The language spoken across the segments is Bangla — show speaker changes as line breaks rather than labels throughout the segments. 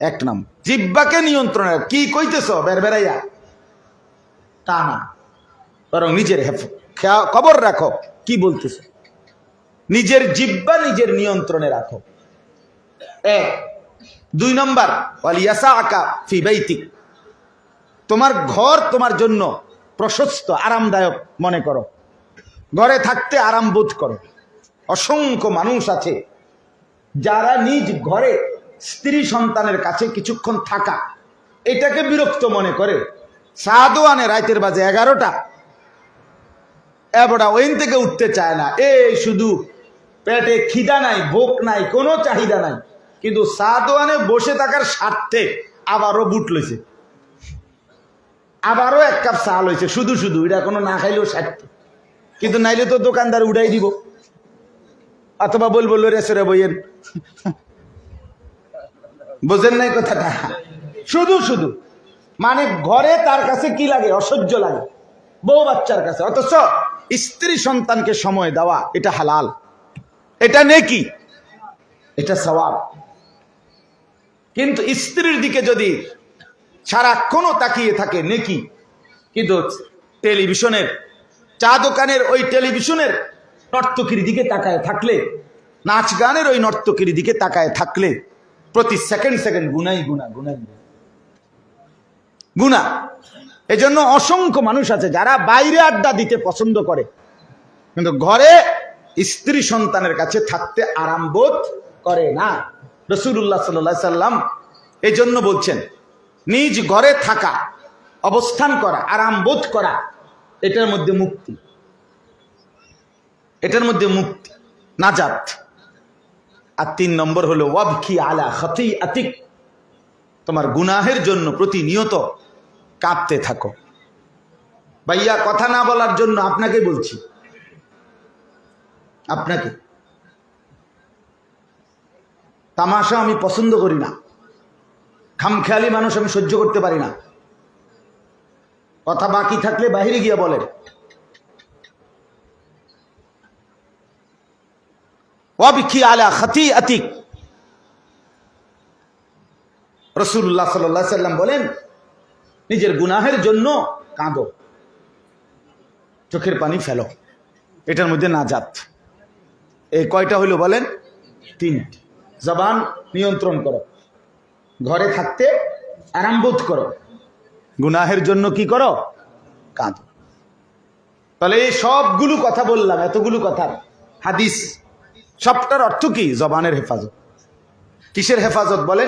এক নাম। জিব্বাকে নিয়ন্ত্রণে। কি কইতেছ? বের বেড়াইয়া। তা না। বরং নিজের খবর রাখো। কি বলতেছ? নিজের জিব্বা নিজের নিয়ন্ত্রণে রাখো। এক দুই নম্বর। আকা ফি বাইতিক। তোমার ঘর তোমার জন্য প্রশস্ত, আরামদায়ক মনে করো। ঘরে থাকতে আরাম বোধ করো। অসংখ্য মানুষ আছে যারা নিজ ঘরে স্ত্রী সন্তানের কাছে কিছুক্ষণ থাকা। এটাকে বিরক্ত মনে করে। সাদও আনে রাইতের বাজে এগারোটা। এবড়া ওইন থেকে উঠতে চায় না। এ, শুধু পেটে খিদা নাই, ভোক নাই, কোনো চাহিদা নাই। কিন্তু সাদওয়ানে বসে থাকার স্বার্থে আবারও বুট লইছে। আবারও এক কাপ চা লইছে, শুধু শুধু। এটা কোনো না খাইলেও স্বার্থ। কিন্তু নাইলে তো দোকানদার উড়াই দিব। অথবা বলব রেসরে বইয়েন। বোঝেন নাই কথাটা? শুধু শুধু। মানে ঘরে তার কাছে কি লাগে? অসহ্য লাগে। বউ বাচ্চার কাছে। অথচ স্ত্রী সন্তানকে সময় দেওয়া, এটা হালাল। এটা নেকি? এটা সওয়াব। কিন্তু স্ত্রীর দিকে যদি সারাক্ষণও তাকিয়ে থাকে, নেকি? কিন্তু টেলিভিশনের, চা দোকানের ওই টেলিভিশনের নর্তকীর দিকে তাকায় থাকলে, নাচ গানের ওই নর্তকীর দিকে তাকায় থাকলে প্রতি সেকেন্ড সেকেন্ড গুনাই গুণা গুনাই। গুণা এজন্য অসংখ্য মানুষ আছে যারা বাইরে আড্ডা দিতে পছন্দ করে। কিন্তু ঘরে স্ত্রী সন্তানের কাছে থাকতে আরাম বোধ করে না। রসুল্লাহ সাল্লা সাল্লাম এই জন্য বলছেন, নিজ ঘরে থাকা, অবস্থান করা, আরাম বোধ করা, এটার মধ্যে মুক্তি। এটার মধ্যে মুক্তি, নাজাত। আর তিন নম্বর হলো ওয়াবখি আলা খতি আতিক তোমার গুনাহের জন্য প্রতিনিয়ত কাঁপতে থাকো। ভাইয়া, কথা না বলার জন্য আপনাকে বলছি। আপনাকে। তামাশা আমি পছন্দ করি না। খামখেয়ালি মানুষ আমি সহ্য করতে পারি না। কথা বাকি থাকলে বাহিরে গিয়ে বলেন। ওয়াবিখি আলা খাতি আতিক রসুল্লাহ সাল্লাহ সাল্লাম বলেন, নিজের গুনাহের জন্য কাঁদো, চোখের পানি ফেলো, এটার মধ্যে নাজাত। এই কয়টা হইল বলেন? তিনটি। জবান নিয়ন্ত্রণ করো, ঘরে থাকতে আরাম বোধ করো, গুনাহের জন্য কি করো? কাঁদো। তাহলে এই সবগুলো কথা বললাম, এতগুলো কথা, হাদিস সবটার অর্থ কি? জবানের হেফাজত। কিসের হেফাজত বলে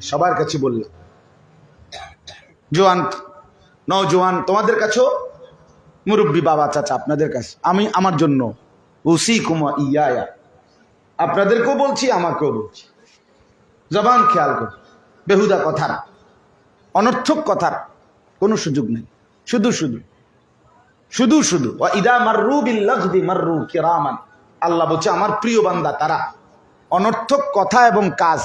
সবার কাছে বললাম জোয়ান নজোয়ান তোমাদের কাছেও? মুরব্বী বাবা, চাচা, আপনাদের কাছে। আমি আমার জন্য। উসি কুমা ইয়া আপনাদেরকেও বলছি, আমাকেও বলছি। জবান খেয়াল কর। বেহুদা কথার অনর্থক কথার কোনো সুযোগ নেই। শুধু শুধু। শুধু শুধু। ইদা মাররু বিল্লাগদি মাররু কিরামান। আল্লাহ বলছে, আমার প্রিয় বান্দা, তারা অনর্থক কথা এবং কাজ,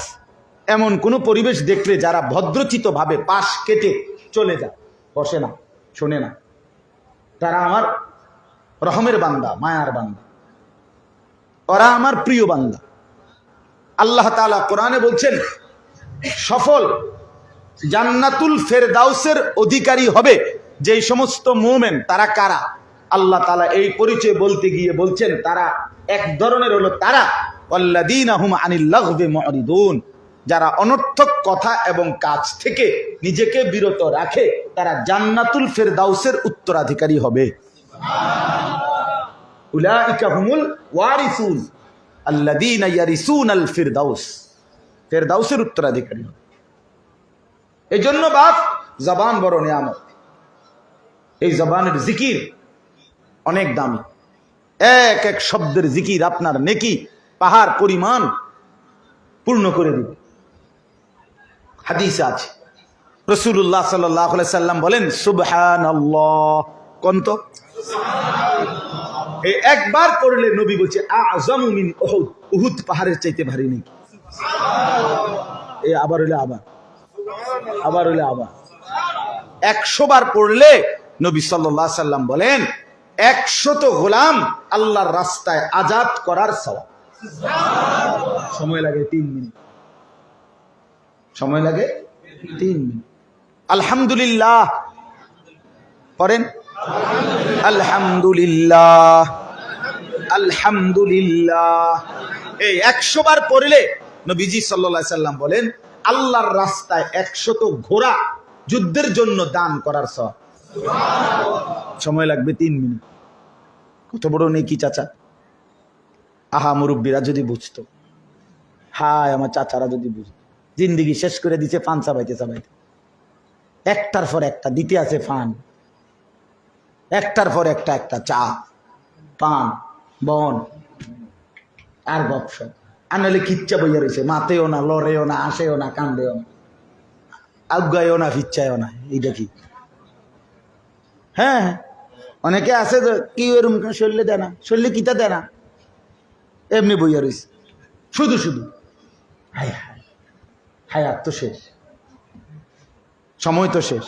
এমন কোনো পরিবেশ দেখলে যারা ভদ্রচিত ভাবে পাশ কেটে চলে যায়। বসে না, শোনে না। তারা আমার রহমের বান্দা, মায়ার বান্দা। ওরা আমার প্রিয় বান্দা। আল্লাহ তাআলা কোরআনে বলছেন, সফল জান্নাতুল ফেরদাউসের অধিকারী হবে যেই সমস্ত মোমেন, তারা কারা? আল্লাহ তালা এই পরিচয় বলতে গিয়ে বলছেন, তারা এক ধরনের হলো তারা আল্লাদিনাহুম আনিল্লাহবে মরিদুন যারা অনর্থক কথা এবং কাজ থেকে নিজেকে বিরত রাখে, তারা জান্নাতুল ফেরদাউসের উত্তরাধিকারী হবে। আল্লাদিনা আল উত্তরাধিকারী হবে। এই জন্য বাপ, জবান বড় নিয়ামত। এই জবানের জিকির অনেক দামি। এক এক শব্দের জিকির আপনার নেকি পাহাড় পরিমাণ পূর্ণ করে দিবে। হাদিস আছে। রসুল্লাহ সাল্লাহ সাল্লাম বলেন সুবহান কন্ত একবার পড়লে নবী বলছে আজম মিন উহুদ। পাহাড়ের চাইতে ভারী নেই। আবার হইলে আবার। আবার হইলে আবার। একশো বার পড়লে নবী সাল্লাম বলেন একশত গোলাম আল্লাহর রাস্তায় আজাদ করার সওয়াব। সময় লাগে তিন মিনিট। সময় লাগে তিন মিনিট। আলহামদুলিল্লাহ। পড়েন? আলহামদুলিল্লাহ। আলহামদুলিল্লাহ। এই একশো বার পড়লে নবীজি সাল্লা সাল্লাম বলেন, আল্লাহর রাস্তায় একশত ঘোড়া যুদ্ধের জন্য দান করার সব সময় লাগবে তিন মিনিট। কত বড় নেকি চাচা? আহা, মুরব্বীরা যদি বুঝতো। হায়, আমার চাচারা যদি বুঝতো। জিন্দিগি শেষ করে দিছে ফান চাবাইতে চাবাইতে। একটার পর একটা, দিতে আছে ফান। একটার পর একটা একটা চা, পান, বন, আর গপসপ আর নাহলে কিচ্ছা বইয়া রয়েছে মাতেও না, লড়েও না আসেও না, কান্দেও না। আজ্ঞায়ও না, ফিচ্ছায়ও না। এইটা কি? হ্যাঁ অনেকে আছে কি ওরম শরীরে দেয় না? শরীরে কিতা দেয় না? এমনি বইয়া রয়েছে শুধু শুধু। হায় হায়। হায়াত তো শেষ। সময় তো শেষ।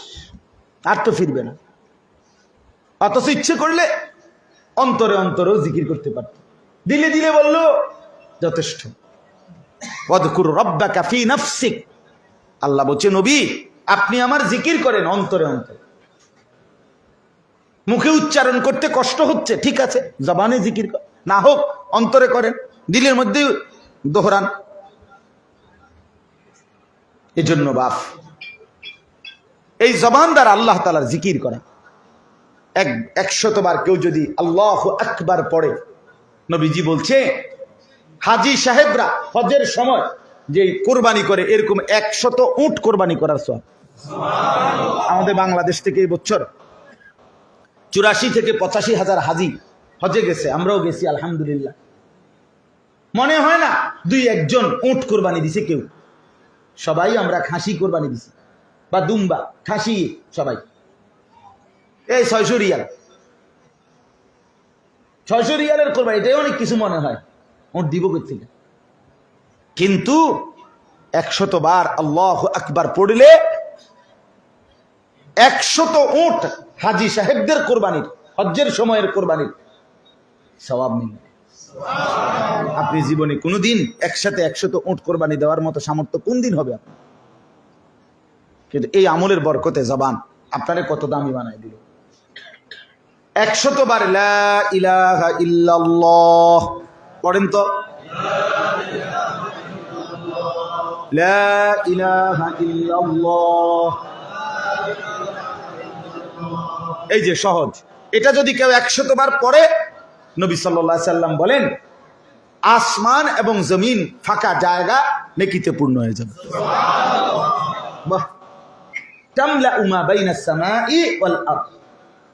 আর তো ফিরবে না। অথচ ইচ্ছে করলে অন্তরে অন্তরেও জিকির করতে পারত। দিলে দিলে বলল, যথেষ্ট। অদকুর রব্বা কাফি নফসিক। আল্লাহ বলছে, নবী, আপনি আমার জিকির করেন অন্তরে অন্তরে। মুখে উচ্চারণ করতে কষ্ট হচ্ছে, ঠিক আছে, জবানে জিকির না হোক, অন্তরে করেন, দিলের মধ্যে দোহরান। এজন্য বাপ, এই জবান দ্বারা আল্লাহ তালার জিকির করা এক একশতবার কেউ যদি আল্লাহ একবার পড়ে, নবীজি বলছে, হাজি সাহেবরা হজের সময় যে কোরবানি করে, এরকম একশত উট কোরবানি করার সব আমাদের বাংলাদেশ থেকে এই বছর চুরাশি থেকে পঁচাশি হাজার হাজি হজে গেছে, আমরাও গেছি, আলহামদুলিল্লাহ। মনে হয় না দুই একজন উট কোরবানি দিছে কেউ? সবাই আমরা খাসি কোরবানি দিছি। বা দুম্বা, খাসি সবাই। এই ছয়শো রিয়াল। ছয়শো রিয়ালের কোরবানি, এটাই অনেক কিছু মনে হয়। ওর দিব থেকে? কিন্তু একশত বার আল্লাহ আকবার পড়লে একশত উঠ হাজি সাহেবদের কোরবানির, হজ্জের সময়ের কোরবানির। সবাব মিলবে আপনি জীবনে কোনোদিন একসাথে একশত উঠ কোরবানি দেওয়ার মতো সামর্থ্য কোন দিন হবে কিন্তু এই আমলের বরকতে জবান আপনারে কত দামি বানাই দিল। একশত বার পড়েন তো। লা ইলাহা ইল্লাল্লাহ। এই যে সহজ। এটা যদি কেউ একশত বার পড়ে, নবী সাল্লাহ সাল্লাম বলেন, আসমান এবং জমিন ফাঁকা জায়গা নেকিতে পূর্ণ হয়ে যাবে। উমা ওয়াল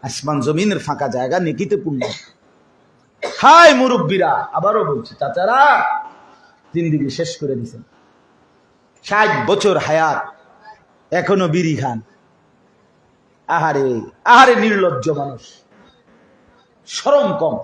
আসমান জমিনের ফাঁকা জায়গা হাই মুরব্বীরা, আবারও বলছি, চাচারা শেষ করে দিছেন। ষাট বছর হায়াত, এখনও বিড়ি খান। আহারে আহারে নির্লজ্জ মানুষ। সরম কম।